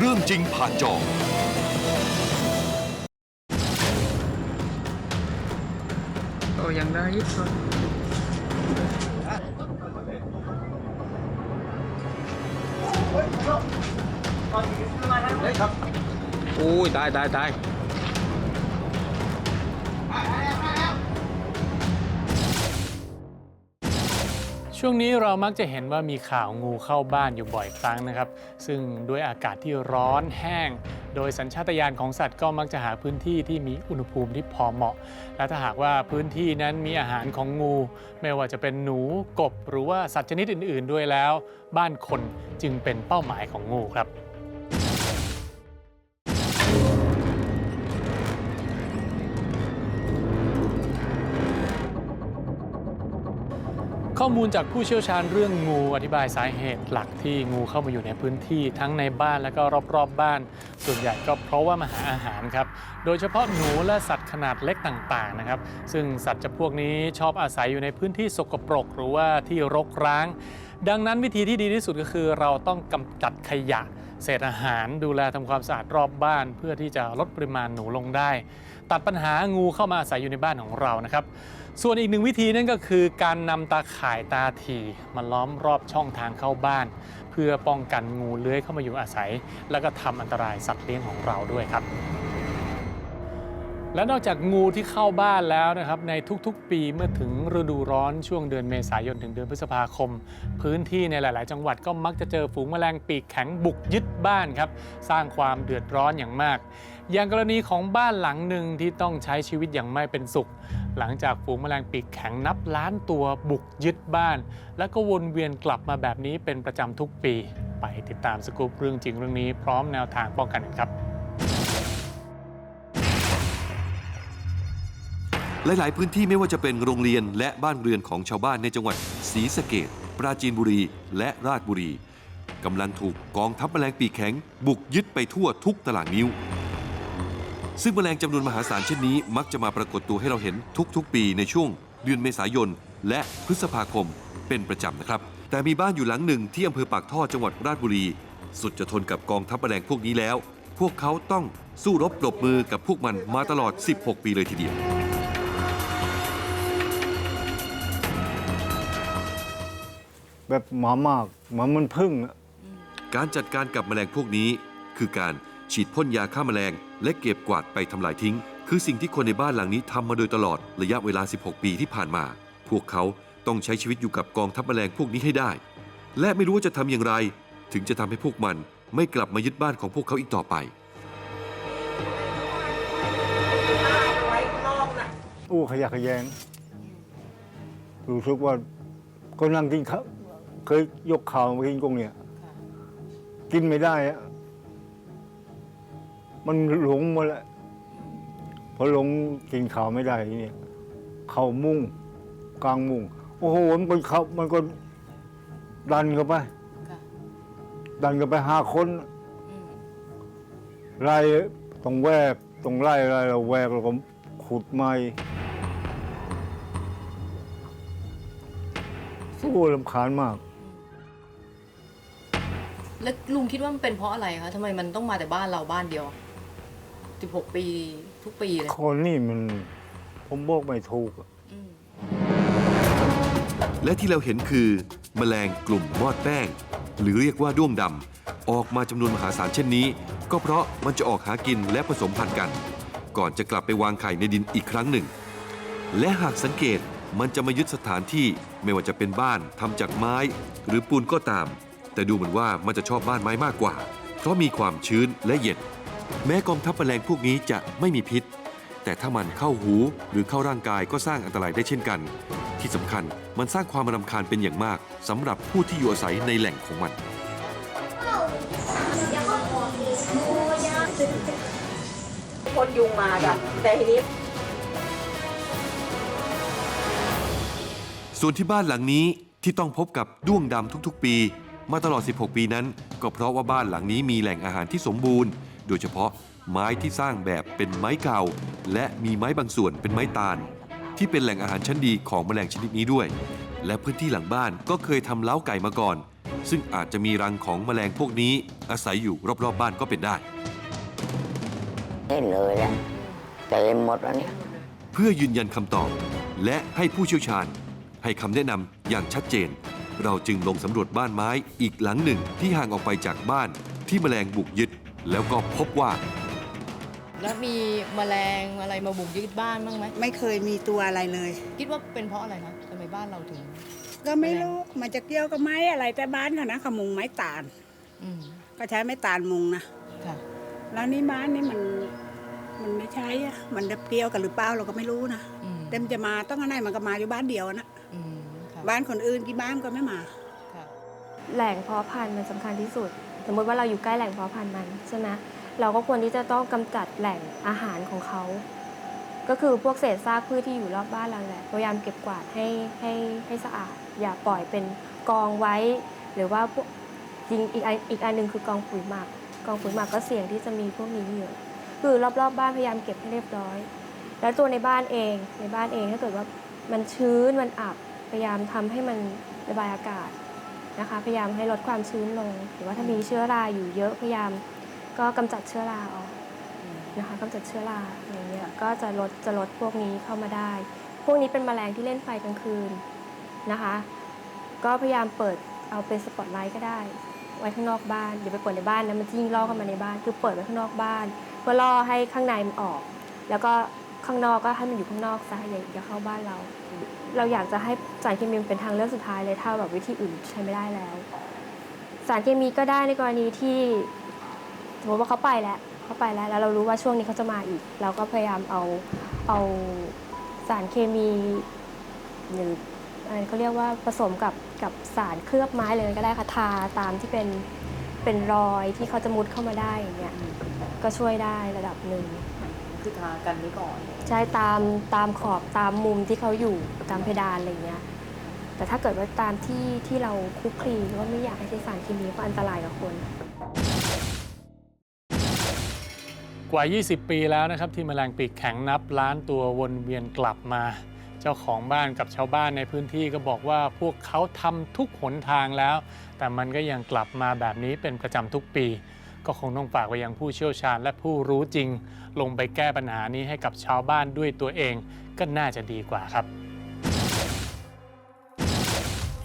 เรื่องจริงผ่านจอ โอ้ยังได้อีกคนโอ้ยตายตายตาย ช่วงนี้เรามักจะเห็นว่ามีข่าวงูเข้าบ้านอยู่บ่อยครั้งนะครับ ซึ่งด้วยอากาศที่ร้อนแห้ง โดยสัญชาตญาณของสัตว์ก็มักจะหาพื้นที่ที่มีอุณหภูมิที่พอเหมาะ และถ้าหากว่าพื้นที่นั้นมีอาหารของงู ไม่ว่าจะเป็นหนูกบ หรือว่าสัตว์ชนิดอื่น ๆ ด้วยแล้ว บ้านคนจึงเป็นเป้าหมายของงูครับ ข้อมูลจากผู้เชี่ยวชาญเรื่องงูอธิบายสาเหตุหลักที่งูเข้ามาอยู่ในพื้นที่ทั้งในบ้านและก็รอบๆบบ้าน ส่วนใหญ่ก็เพราะว่ามาหาอาหารครับ โดยเฉพาะหนูและสัตว์ขนาดเล็กต่างๆนะครับ ซึ่งสัตว์จำพวกนี้ชอบอาศัยอยู่ในพื้นที่สกปรก หรือว่าที่รกร้าง ดังนั้นวิธีที่ดีที่สุดก็คือ เราต้องกำจัดขยะ เศษอาหารดูแลทำความสะอาดรอบบ้าน เพื่อที่จะลดปริมาณหนูลงได้ ตัดปัญหางูเข้ามาอาศัยอยู่ในบ้านของเรานะครับ ส่วนอีกหนึ่งวิธีนั่นก็คือ การนำตาข่ายตาถี่มาล้อมรอบช่องทางเข้าบ้าน เพื่อป้องกันงูเลื้อยเข้ามาอยู่อาศัย แล้วก็ทำอันตรายสัตว์เลี้ยงของเราด้วยครับ และนอกจากงูที่เข้าบ้านแล้วนะครับ ในทุกๆ ปีเมื่อถึงฤดูร้อนช่วงเดือนเมษายนถึงเดือนพฤษภาคม พื้นที่ในหลาย ๆ จังหวัดก็มักจะเจอฝูงแมลงปีกแข็งบุกยึดบ้านครับ สร้างความเดือดร้อนอย่างมาก อย่างกรณีของบ้านหลังหนึ่งที่ต้องใช้ชีวิตอย่างไม่เป็นสุข หลังจากฝูงแมลงปีกแข็งนับล้านตัวบุกยึดบ้าน แล้วก็วนเวียนกลับมาแบบนี้เป็นประจำทุกปี ไปติดตามสกูปเรื่องจริงเรื่องนี้พร้อมแนวทางป้องกันกันครับ หลาย ๆ พื้นที่ไม่ว่าจะเป็นโรงเรียนและบ้านเรือนของชาวบ้านในจังหวัดศรีสะเกดปราจีนบุรี และราชบุรีกำลังถูกกองทัพแมลงปีกแข็ง บุกยึดไปทั่วทุกตารางนิ้ว ซึ่งแมลงจำนวนมหาศาลเช่นนี้มักจะมาปรากฏตัวให้เราเห็นทุก ๆ ปีในช่วง เดือนเมษายน และพฤษภาคมเป็นประจำนะครับ แต่มีบ้านอยู่หลังหนึ่งที่อำเภอปากท่อจังหวัดราชบุรี สุดจะทนกับกองทัพแมลงพวกนี้แล้ว พวกเขาต้องสู้รบปรบมือกับพวกมันมาตลอด 16 ปีเลยทีเดียว แบบหมามากเหมือนมันพึ่งอะการจัดการกับแมลงพวกนี้ คือการฉีดพ่นยาฆ่าแมลง และเก็บกวาดไปทำลายทิ้ง คือสิ่งที่คนในบ้านหลังนี้ทำมาโดยตลอดระยะเวลา 16 ปีที่ผ่านมา พวกเขาต้องใช้ชีวิตอยู่กับกองทัพแมลงพวกนี้ให้ได้ และไม่รู้ว่าจะทำอย่างไร ถึงจะทำให้พวกมันไม่กลับมายึดบ้านของพวกเขาอีกต่อไปอู้ขยะแขยงรู้สึกว่าก็นั่งกินข้าว เคยยกข่าวมากินกงเนี่ยกินไม่ได้อะมันหลงหมาแล้วพอหลงกินข้าวไม่ได้ทีเนี่ยเข่ามุ้งกลางมุ้งโอ้โหมันก็เขามันก็ดันเข้าไปดันเข้าไปหาคนไล่ต้องแวกต้องไล่ไล่เราแวกแล้วก็ขุดไม้สู้ลำคาญมาก แล้วลุงคิดว่ามันเป็นเพราะอะไรคะทำไมมันต้องมาแต่บ้านเราบ้านเดียว16ปีทุกปีเลยคนนี่มัน ผมบอกไม่ถูกอะอืมและที่เราเห็นคือแมลงกลุ่มมอดแป้ง หรือเรียกว่าด้วงดำออกมาจำนวนมหาศาลเช่นนี้ ก็เพราะมันจะออกหากินและผสมพันธุ์กัน ก่อนจะกลับไปวางไข่ในดินอีกครั้งหนึ่ง และหากสังเกตมันจะมายึดสถานที่ไม่ว่าจะเป็นบ้านทำจากไม้ หรือปูนก็ตาม แต่ดูเหมือนว่ามันจะชอบบ้านไม้มากกว่า เพราะมีความชื้นและเย็น แม้กองทัพแมลงพวกนี้จะไม่มีพิษ แต่ถ้ามันเข้าหูหรือเข้าร่างกายก็สร้างอันตรายได้เช่นกัน ที่สำคัญมันสร้างความรำคาญเป็นอย่างมากสำหรับผู้ที่อยู่อาศัยในแหล่งของมันพ่นยุงมาจ้ะแต่ทีนี้ส่วนที่บ้านหลังนี้ที่ต้องพบกับด้วงดำทุกๆ ปี มาตลอด 16 ปีนั้น ก็เพราะว่าบ้านหลังนี้มีแหล่งอาหารที่สมบูรณ์ โดยเฉพาะไม้ที่สร้างแบบเป็นไม้เก่า และมีไม้บางส่วนเป็นไม้ตาล ที่เป็นแหล่งอาหารชั้นดีของแมลงชนิดนี้ด้วย และพื้นที่หลังบ้านก็เคยทำเล้าไก่มาก่อน ซึ่งอาจจะมีรังของแมลงพวกนี้ อาศัยอยู่รอบๆบบ้านก็เป็นได้ เห็นเลยแหละเต็มหมดแล้วเนี่ยเพื่อยืนยันคำตอบ และให้ผู้เชี่ยวชาญ ให้คำแนะนำอย่างชัดเจน เราจึงลงสำรวจบ้านไม้อีกหลังหนึ่งที่ห่างออกไปจากบ้านที่แมลงบุกยึด แล้วก็พบว่า แล้วมีแมลงอะไรมาบุกยึดบ้านบ้างไหมไม่เคยมีตัวอะไรเลย คิดว่าเป็นเพราะอะไรคะทำไมบ้านเราถึง ก็ไม่รู้มันจะเกี่ยวกับไม้อะไรแต่บ้านเขานะเขามุงไม้ตาล อืมก็ใช้ไม้ตาลมุงนะค่ะ แล้วนี่บ้านนี่มันมันไม่ใช่อะมันจะเกี่ยวกันหรือเปล่าเราก็ไม่รู้นะอืมเต็มนจะมาต้องอะไรมันก็มาอยู่บ้านเดียวนะอืมค่ะ บ้านคนอื่นที่บ้านก็ไม่มาค่ะแหล่งเพาะพันธุ์มันสำคัญที่สุด สมมติว่าเราอยู่ใกล้แหล่งเพาะพันธุ์มันใช่ไหมเราก็ควรที่จะต้องกำจัดแหล่งอาหารของเขา ก็คือพวกเศษซากพืชที่อยู่รอบบ้านเราแหละ พยายามเก็บกวาดให้ให้ให้สะอาด อย่าปล่อยเป็นกองไว้ หรือว่าพวกจริงอีกอันอีกอันหนึ่งคือกองปุ๋ยหมัก กองปุ๋ยหมักก็เสี่ยงที่จะมีพวกนี้เยอะคือรอบๆบบ้านพยายามเก็บให้เรียบร้อย แล้วตัวในบ้านเองในบ้านเองถ้าเกิดว่ามันชื้นมันอับ พยายามทำให้มันระบายอากาศนะคะ พยายามให้ลดความชื้นลง หรือว่าถ้ามีเชื้อราอยู่เยอะพยายามก็กำจัดเชื้อราออกนะคะกำจัดเชื้อราอย่างเงี้ยก็จะลดจะลดพวกนี้เข้ามาได้ พวกนี้เป็นแมลงที่เล่นไฟกลางคืนนะคะ ก็พยายามเปิดเอาเป็นสปอตไลท์ก็ได้ ไว้ข้างนอกบ้านอย่าไปเปิดในบ้านนะมันจะยิ่งล่อเข้ามาในบ้าน คือเปิดไว้ข้างนอกบ้าน เพื่อล่อให้ข้างในมันออก แล้วก็ ข้างนอกก็ให้มันอยู่ข้างนอกซะอย่าอย่าเข้าบ้านเรา เราอยากจะให้สารเคมีเป็นทางเลือกสุดท้ายเลยถ้าแบบวิธีอื่นใช้ไม่ได้แล้ว สารเคมีก็ได้ในกรณีที่สมมติว่าเขาไปแล้วเขาไปแล้ว แล้วเรารู้ว่าช่วงนี้เขาจะมาอีก เราก็พยายามเอาเอาสารเคมี หรืออะไรเขาเรียกว่าผสมกับกับสารเคลือบไม้เลยก็ได้ค่ะทาตามที่เป็นเป็นรอยที่เขาจะมุดเข้ามาได้อย่างเงี้ยก็ช่วยได้ระดับหนึ่ง คือทากันไว้ก่อน ใช่ตามตามขอบตามมุมที่เขาอยู่ตามเพดานอะไรเงี้ย แต่ถ้าเกิดว่าตามที่ที่เราคลุกคลีก็ไม่อยากให้ใช้สารเคมีเพราะอันตรายกับคน กว่า 20 ปีแล้วนะครับ ที่แมลงปีกแข็งนับล้านตัววนเวียนกลับมา เจ้าของบ้านกับชาวบ้านในพื้นที่ก็บอกว่าพวกเขาทำทุกหนทางแล้ว แต่มันก็ยังกลับมาแบบนี้เป็นประจำทุกปี ก็คงต้องฝากไปยังผู้เชี่ยวชาญและผู้รู้จริง ลงไปแก้ปัญหานี้ให้กับชาวบ้านด้วยตัวเองก็น่าจะดีกว่าครับ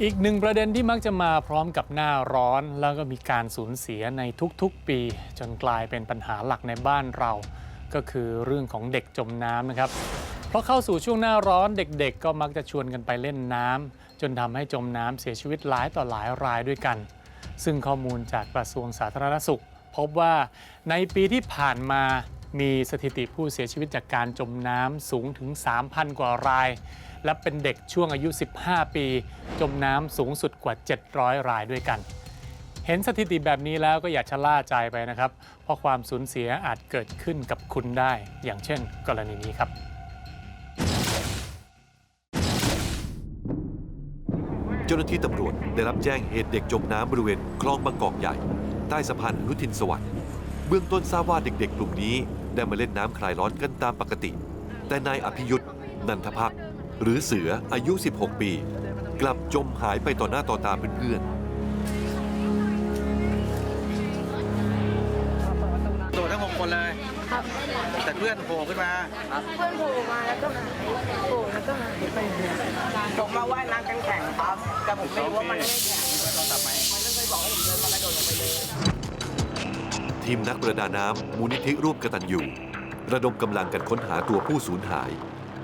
อีกหนึ่งประเด็นที่มักจะมาพร้อมกับหน้าร้อน แล้วก็มีการสูญเสียในทุกๆปี จนกลายเป็นปัญหาหลักในบ้านเรา ก็คือเรื่องของเด็กจมน้ำนะครับเพราะเข้าสู่ช่วงหน้าร้อนเด็กๆ ก็มักจะชวนกันไปเล่นน้ำจนทำให้จมน้ำเสียชีวิตหลายต่อหลายรายด้วยกัน ซึ่งข้อมูลจากกระทรวงสาธารณสุข พบว่าในปีที่ผ่านมามีสถิติผู้เสียชีวิตจากการจมน้ำสูงถึง 3,000 กว่าราย และเป็นเด็กช่วงอายุ 15 ปี จมน้ำสูงสุดกว่า 700 รายด้วยกัน เห็นสถิติแบบนี้แล้วก็อย่าชะล่าใจไปนะครับ เพราะความสูญเสียอาจเกิดขึ้นกับคุณได้ อย่างเช่น กรณีนี้ครับ เจ้าหน้าที่ตำรวจได้รับแจ้งเหตุเด็กจมน้ำบริเวณคลองบางกอกใหญ่ ใต้สะพานอนุทินสวัสดิ์เบื้องต้นทราบว่าเด็กๆ กลุ่มนี้ได้มาเล่นน้ำคลายร้อนกันตามปกติ แต่นายอภิยุทธ์นันทพักษ์หรือเสืออายุ 16 ปี กลับจมหายไปต่อหน้าต่อตาเพื่อนๆโดดทั้งหกคนเลยแต่เพื่อนโผล่ขึ้นมาผมมาว่ายน้ำกันแข่งครับ แต่ผมไม่รู้ว่ามันไม่ได้แข่งมันไม่เคย บอกให้ผมเดินมากระโดดลงไปเลยทีมนักประดาน้ำมูลนิธิร่วมกตัญญูระดมกำลังกันค้นหาตัวผู้สูญหาย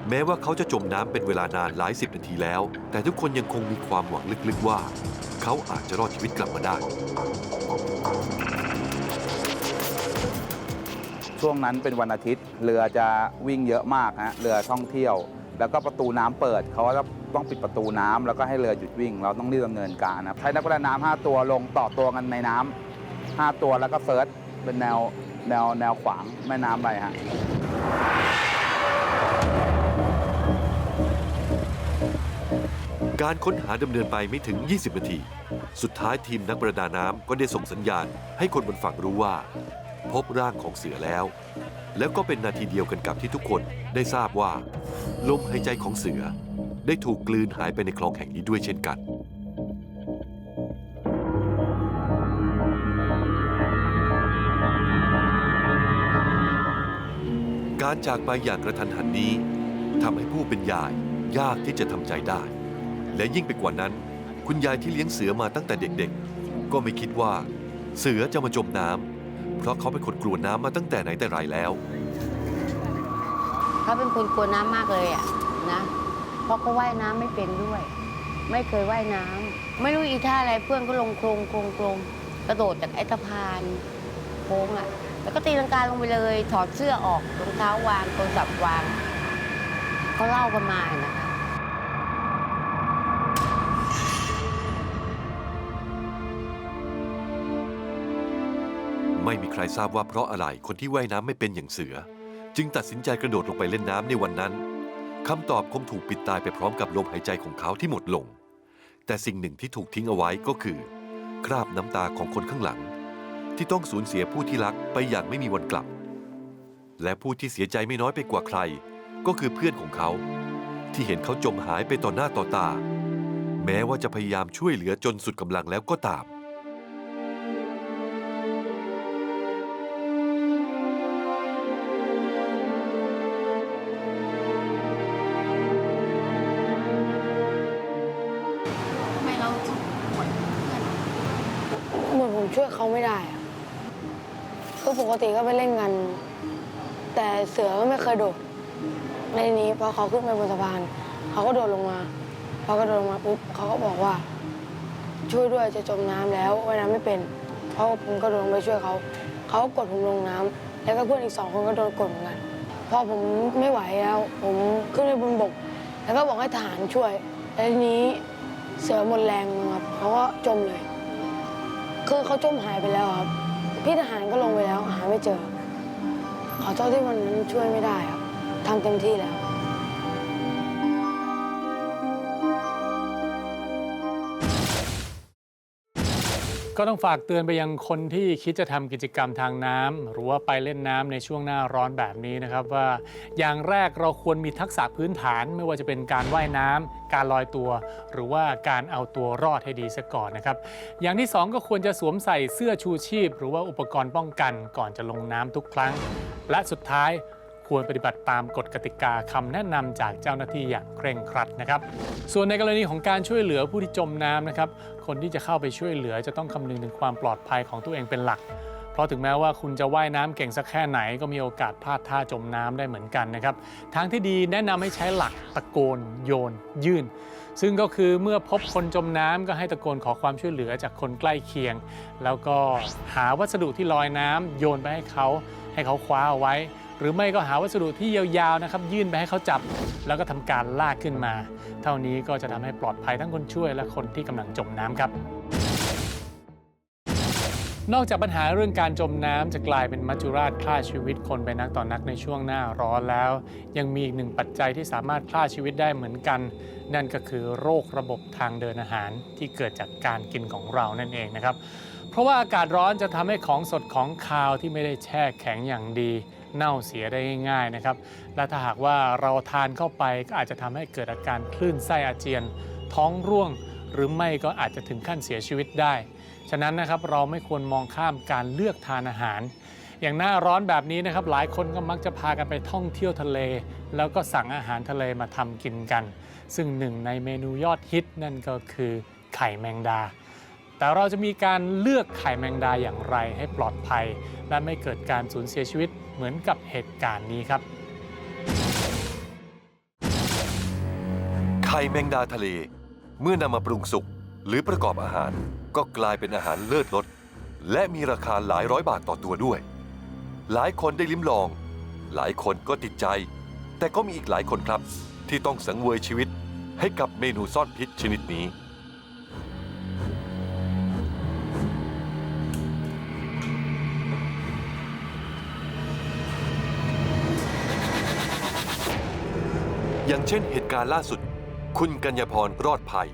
แม้ว่าเขาจะจมน้ำเป็นเวลานานหลายสิบนาทีแล้ว แต่ทุกคนยังคงมีความหวังลึกๆว่า เขาอาจจะรอดชีวิตกลับมาได้ ช่วงนั้นเป็นวันอาทิตย์ เรือจะวิ่งเยอะมากฮะเรือท่องเที่ยว แล้วก็ประตูน้ำเปิดเขาก็ต้องปิดประตูน้ำแล้วก็ให้เรือหยุดวิ่ง เราต้องรีบดำเนินการนะใช้นักประดาน้ำห้าตัวลงต่อตัวกันในน้ำห้าตัวแล้วก็เฟิร์สเป็นแนวแนวแนวขวางแม่น้ำไปฮะการค้นหาดำเนินไปไม่ถึง 20 นาที สุดท้ายทีมนักประดาน้ำก็ได้ส่งสัญญาณให้คนบนฝั่งรู้ว่า พบร่างของเสือแล้ว แล้วก็เป็นนาทีเดียวกันกับที่ทุกคนได้ทราบว่า ลมหายใจของเสือได้ถูกกลืนหายไปในคลองแห่งนี้ด้วยเช่นกันการจากไปอย่างกระทันหันนี้ทำให้ผู้เป็นยายยากที่จะทำใจได้ และยิ่งไปกว่านั้น คุณยายที่เลี้ยงเสือมาตั้งแต่เด็กๆ ก็ไม่คิดว่า เสือจะมาจมน้ำ เพราะเขาเป็นคนกลัวน้ำมาตั้งแต่ไหนแต่ไรแล้ว เขาเป็นคนกลัวน้ำมากเลยอะนะ เพราะเขาว่ายน้ำไม่เป็นด้วย ไม่เคยว่ายน้ำไม่รู้อีท่าอะไรเพื่อนก็ลงโครงโครงโครงกระโดดจากไอ้สะพานโค้งอะ แล้วก็ตีลังกาลงไปเลย ถอดเสื้อออกรองเท้าวางโทรศัพท์วางเขาเล่ากันมานะคะ ไม่มีใครทราบว่าเพราะอะไรคนที่ว่ายน้ำไม่เป็นอย่างเสือ จึงตัดสินใจกระโดดลงไปเล่นน้ำในวันนั้นคำตอบคงถูกปิดตายไปพร้อมกับลมหายใจของเขาที่หมดลง แต่สิ่งหนึ่งที่ถูกทิ้งเอาไว้ก็คือ คราบน้ำตาของคนข้างหลัง ที่ต้องสูญเสียผู้ที่รักไปอย่างไม่มีวันกลับ และผู้ที่เสียใจไม่น้อยไปกว่าใคร ก็คือเพื่อนของเขา ที่เห็นเขาจมหายไปต่อหน้าต่อตา แม้ว่าจะพยายามช่วยเหลือจนสุดกำลังแล้วก็ตาม คือปกติก็ไปเล่นกัน แต่เสือก็ไม่เคยโดดในนี้พอเขาขึ้นไปบนสะพานเขาก็โดดลงมาพอกระโดดลงมาปุ๊บเขาก็บอกว่า ช่วยด้วยจะจมน้ำแล้วว่ายน้ำไม่เป็นเพราะผมก็โดดลงไปช่วยเขาเขากดผมลงน้ำแล้วก็เพื่อนอีกสองคนก็โดนกดเหมือนกันพอผมไม่ไหวแล้ว ผมขึ้นไปบนบก แล้วก็บอกให้ทหารช่วยแล้วทีนี้เสือหมดแรงครับเขาก็จมเลย คือเขาจมหายไปแล้วครับ พี่ทหารก็ลงไปแล้วหาไม่เจอ ขอโทษที่วันนั้นช่วยไม่ได้ครับทำเต็มที่แล้ว ก็ต้องฝากเตือนไปยังคนที่คิดจะทำกิจกรรมทางน้ำหรือว่าไปเล่นน้ำในช่วงหน้าร้อนแบบนี้นะครับว่าอย่างแรกเราควรมีทักษะพื้นฐาน ไม่ว่าจะเป็นการว่ายน้ำการลอยตัว หรือว่าการเอาตัวรอดให้ดีซะก่อนนะครับ อย่างที่สองก็ควรจะสวมใส่เสื้อชูชีพ หรือว่าอุปกรณ์ป้องกันก่อนจะลงน้ำทุกครั้ง และสุดท้าย ควรปฏิบัติตามกฎกติกาคำแนะนำจากเจ้าหน้าที่อย่างเคร่งครัดนะครับ ส่วนในกรณีของการช่วยเหลือผู้ที่จมน้ำนะครับคนที่จะเข้าไปช่วยเหลือจะต้องคำนึงถึงความปลอดภัยของตัวเองเป็นหลัก เพราะถึงแม้ว่าคุณจะว่ายน้ำเก่งสักแค่ไหนก็มีโอกาสพลาดท่าจมน้ำได้เหมือนกันนะครับทางที่ดีแนะนำให้ใช้หลักตะโกนโยน ยื่นซึ่งก็คือเมื่อพบคนจมน้ำก็ให้ตะโกนขอความช่วยเหลือจากคนใกล้เคียง แล้วก็หาวัสดุที่ลอยน้ำโยนไปให้เขา ให้เขาคว้าเอาไว้ หรือไม่ก็หาวัสดุที่ยาวๆนะครับยื่นไปให้เขาจับ แล้วก็ทำการลากขึ้นมา เท่านี้ก็จะทำให้ปลอดภัยทั้งคนช่วยและคนที่กำลังจมน้ำครับนอกจากปัญหาเรื่องการจมน้ำจะกลายเป็นมัจจุราชฆ่าชีวิตคนไปนักต่อนนักในช่วงหน้าร้อนแล้ว ยังมีอีกหนึ่งปัจจัยที่สามารถฆ่าชีวิตได้เหมือนกัน นั่นก็คือโรคระบบทางเดินอาหารที่เกิดจากการกินของเรานั่นเองนะครับ ราะว่าอากาศร้อนจะทำให้ของสดของคาวที่ไม่ได้แช่แข็งอย่างดี เน่าเสียได้ง่ายๆนะครับ และถ้าหากว่าเราทานเข้าไปก็อาจจะทำให้เกิดอาการคลื่นไส้อาเจียน ท้องร่วง หรือไม่ก็อาจจะถึงขั้นเสียชีวิตได้ ฉะนั้นนะครับเราไม่ควรมองข้ามการเลือกทานอาหารอย่างหน้าร้อนแบบนี้นะครับหลายคนก็มักจะพากันไปท่องเที่ยวทะเล แล้วก็สั่งอาหารทะเลมาทำกินกัน ซึ่งหนึ่งในเมนูยอดฮิตนั่นก็คือไข่แมงดา แต่เราจะมีการเลือกไข่แมงดาอย่างไรให้ปลอดภัย และไม่เกิดการสูญเสียชีวิตเหมือนกับเหตุการณ์นี้ครับ ไข่แมงดาทะเล เมื่อนำมาปรุงสุกหรือประกอบอาหารก็กลายเป็นอาหารเลิศรสและมีราคาหลายร้อยบาทต่อตัวด้วย หลายคนได้ลิ้มลอง หลายคนก็ติดใจ แต่ก็มีอีกหลายคนครับ ที่ต้องสังเวยชีวิตให้กับเมนูซ่อนพิษชนิดนี้ อย่างเช่นเหตุการณ์ล่าสุด คุณกัญญาพรรอดภัย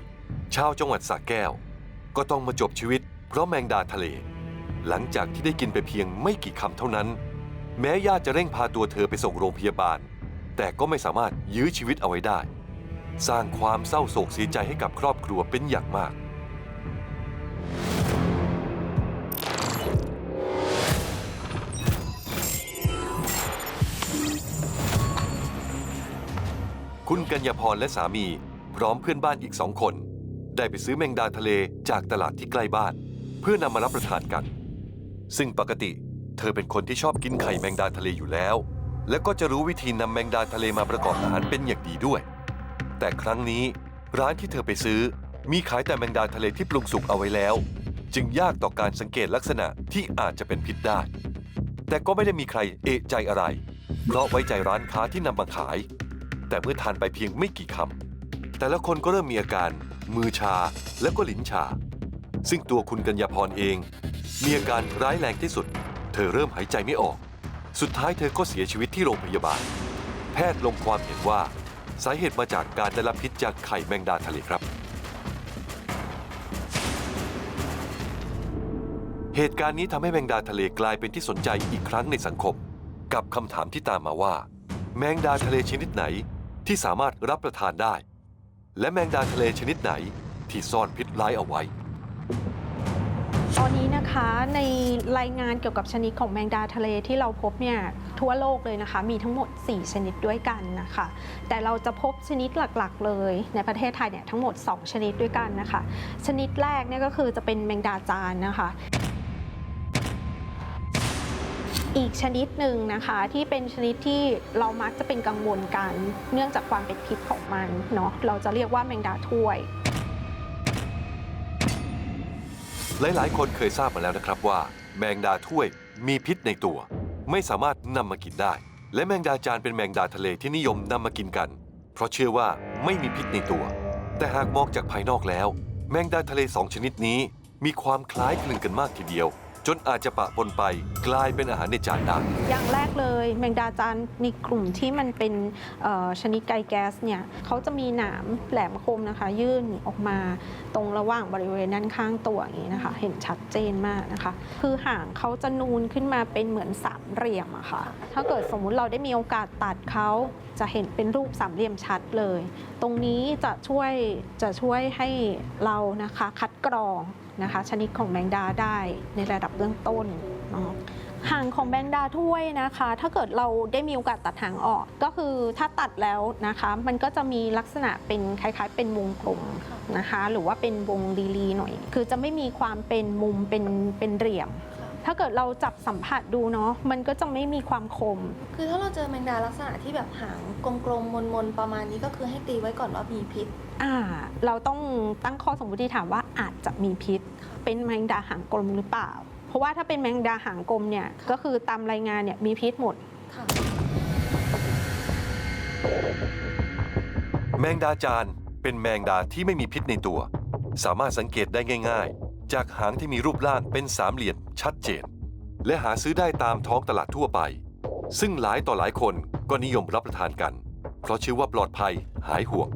ชาวจังหวัดสระแก้ว ก็ต้องมาจบชีวิต เพราะแมงดาทะเล หลังจากที่ได้กินไปเพียงไม่กี่คำเท่านั้น แม้ญาติจะเร่งพาตัวเธอไปส่งโรงพยาบาล แต่ก็ไม่สามารถยื้อชีวิตเอาไว้ได้ สร้างความเศร้าโศกเสียใจให้กับครอบครัวเป็นอย่างมาก คุณกัญญาพรและสามี พร้อมเพื่อนบ้านอีกสองคน ได้ไปซื้อแมงดาทะเลจากตลาดที่ใกล้บ้าน เพื่อนำมารับประทานกัน ซึ่งปกติเธอเป็นคนที่ชอบกินไข่แมงดาทะเลอยู่แล้ว และก็จะรู้วิธีนำแมงดาทะเลมาประกอบอาหารเป็นอย่างดีด้วย แต่ครั้งนี้ร้านที่เธอไปซื้อ มีขายแต่แมงดาทะเลที่ปรุงสุกเอาไว้แล้ว จึงยากต่อการสังเกตลักษณะที่อาจจะเป็นพิษได้ แต่ก็ไม่ได้มีใครเอะใจอะไร เพราะไว้ใจร้านค้าที่นำมาขาย แต่เมื่อทานไปเพียงไม่กี่คำแต่ละคนก็เริ่มมีอาการ มือชาและก็ลิ้นชา ซึ่งตัวคุณกัญญาพรเอง มีอาการร้ายแรงที่สุด เธอเริ่มหายใจไม่ออก สุดท้ายเธอก็เสียชีวิตที่โรงพยาบาล แพทย์ลงความเห็นว่า สาเหตุมาจากการได้รับพิษจากไข่แมงดาทะเลครับ เหตุการณ์นี้ทำให้แมงดาทะเลกลายเป็นที่สนใจอีกครั้งในสังคม กับคำถามที่ตามมาว่า แมงดาทะเลชนิดไหน ที่สามารถรับประทานได้ และแมงดาทะเลชนิดไหนที่ซ่อนพิษร้ายเอาไว้ ตอนนี้นะคะในรายงานเกี่ยวกับชนิดของแมงดาทะเลที่เราพบเนี่ยทั่วโลกเลยนะคะ มีทั้งหมด 4 ชนิดด้วยกันนะคะ แต่เราจะพบชนิดหลักๆ เลย ในประเทศไทยเนี่ยทั้งหมด 2 ชนิดด้วยกันนะคะ ชนิดแรกเนี่ยก็คือจะเป็นแมงดาจานนะคะ อีกชนิดหนึ่งนะคะที่เป็นชนิดที่เรามักจะเป็นกังวลกัน เนื่องจากความเป็นพิษของมันเนาะเราจะเรียกว่าแมงดาถ้วย หลาย ๆ คนเคยทราบมาแล้วนะครับว่า แมงดาถ้วยมีพิษในตัว ไม่สามารถนำมากินได้ และแมงดาจานเป็นแมงดาทะเลที่นิยมนำมากินกัน เพราะเชื่อว่าไม่มีพิษในตัว แต่หากมองจากภายนอกแล้ว แมงดาทะเลสองชนิดนี้ มีความคล้ายคลึงกันมากทีเดียว จนอาจจะปะปนไปกลายเป็นอาหารในจานได้อย่างแรกเลยแมงดาจานในกลุ่มที่มันเป็นชนิดไกแก๊สเนี่ยเขาจะมีหนามแหลมคมนะคะ ยื่นออกมาตรงระหว่างบริเวณด้านข้างตัวอย่างนี้นะคะ เห็นชัดเจนมากนะคะ คือหางเขาจะนูนขึ้นมาเป็นเหมือนสามเหลี่ยมอะค่ะถ้าเกิดสมมุติเราได้มีโอกาสตัดเขาจะเห็นเป็นรูปสามเหลี่ยมชัดเลย ตรงนี้จะช่วยจะช่วยให้เรานะคะคัดกรอง นะคะ ชนิดของแมงดาได้ในระดับเบื้องต้นเนาะหางของแมงดาถ้วยนะคะ ถ้าเกิดเราได้มีโอกาสตัดหางออก ก็คือถ้าตัดแล้วนะคะ มันก็จะมีลักษณะเป็นคล้ายๆ เป็นวงกลมนะคะ หรือว่าเป็นวงลีๆหน่อย คือจะไม่มีความเป็นมุมเป็นเป็นเหลี่ยม ถ้าเกิดเราจับสัมผัสดูเนาะมันก็จะไม่มีความคม คือถ้าเราเจอแมงดาลักษณะที่แบบหางกลมๆมนๆประมาณนี้ก็คือให้ตีไว้ก่อนว่ามีพิษ อ่า เราต้องตั้งข้อสมมติฐานว่าอาจจะมีพิษ เป็นแมงดาหางกลมหรือเปล่า เพราะว่าถ้าเป็นแมงดาหางกลมเนี่ยก็คือตามรายงานเนี่ยมีพิษหมดแมงดาจานเป็นแมงดาที่ไม่มีพิษในตัว สามารถสังเกตได้ง่าย ๆ จากหางที่มีรูปร่างเป็นสามเหลี่ยมชัดเจน และหาซื้อได้ตามท้องตลาดทั่วไป ซึ่งหลายต่อหลายคนก็นิยมรับประทานกัน เพราะเชื่อว่าปลอดภัยหายห่วง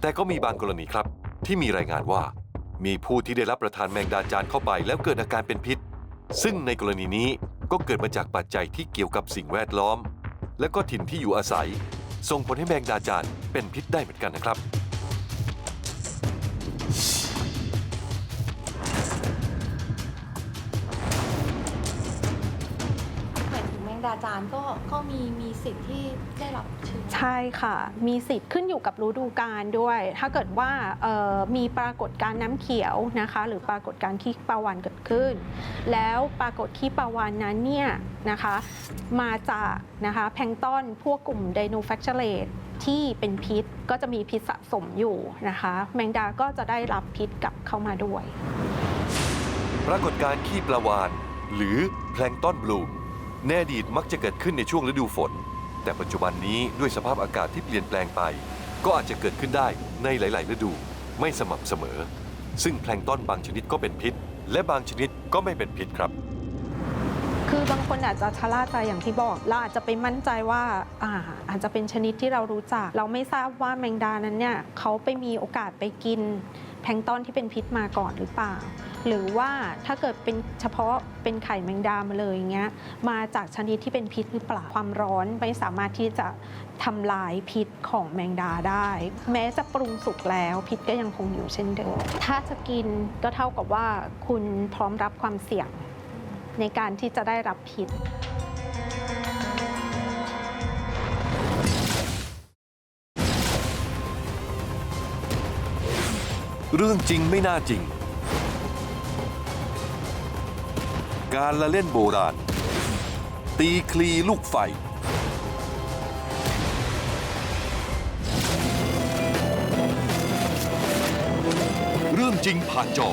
แต่ก็มีบางกรณีครับ ที่มีรายงานว่า มีผู้ที่ได้รับประทานแมงดาจานเข้าไปแล้วเกิดอาการเป็นพิษ ซึ่งในกรณีนี้ก็เกิดมาจากปัจจัยที่เกี่ยวกับสิ่งแวดล้อม และก็ถิ่นที่อยู่อาศัย ส่งผลให้แมงดาจานเป็นพิษได้เหมือนกันนะครับายถึงแมงดาจานก็ก็มีมีสิทธิ์ที่ได้รับเชื้อ ใช่ค่ะ มีสิทธิ์ขึ้นอยู่กับฤดูกาลด้วย ถ้าเกิดว่าเอ่อมีปรากฏการณ์น้ำเขียวนะคะ หรือปรากฏการณ์ขี้ปลาวานเกิดขึ้น แล้วปรากฏขี้ปลาวานนั้นเนี่ยนะคะมาจากนะคะแพลงก์ต้อนพวกกลุ่มไดโนแฟคเชเลตที่เป็นพิษก็จะมีพิษสะสมอยู่นะคะ แมงดาก็จะได้รับพิษกลับเข้ามาด้วย ปรากฏการณ์ขี้ปลาวานหรือแพลงก์ต้อนบลูม ในอดีตมักจะเกิดขึ้นในช่วงฤดูฝน แต่ปัจจุบันนี้ด้วยสภาพอากาศที่เปลี่ยนแปลงไป ก็อาจจะเกิดขึ้นได้ในหลาย ๆ ฤดูไม่สม่ำเสมอ ซึ่งแพลงก์ต้อนบางชนิดก็เป็นพิษ และบางชนิดก็ไม่เป็นพิษครับ คือบางคนอาจจะชะล่าใจอย่างที่บอกเราอาจจะไปมั่นใจว่าอาอาจจะเป็นชนิดที่เรารู้จัก เราไม่ทราบว่าแมงดานั้นเนี่ยเขาไปมีโอกาสไปกิน แพลงก์ต้อนที่เป็นพิษมาก่อนหรือเปล่า หรือว่าถ้าเกิดเป็นเฉพาะเป็นไข่แมงดามาเลยอย่างเงี้ยมาจากชนิดที่เป็นพิษหรือเปล่าความร้อนไม่สามารถที่จะทำลายพิษของแมงดาได้ แม้จะปรุงสุกแล้วพิษก็ยังคงอยู่เช่นเดิมถ้าจะกินก็เท่ากับว่าคุณพร้อมรับความเสี่ยงในการที่จะได้รับพิษเรื่องจริงไม่น่าจริง การละเล่นโบราณ ตีคลีลูกไฟ เรื่องจริงผ่านจอ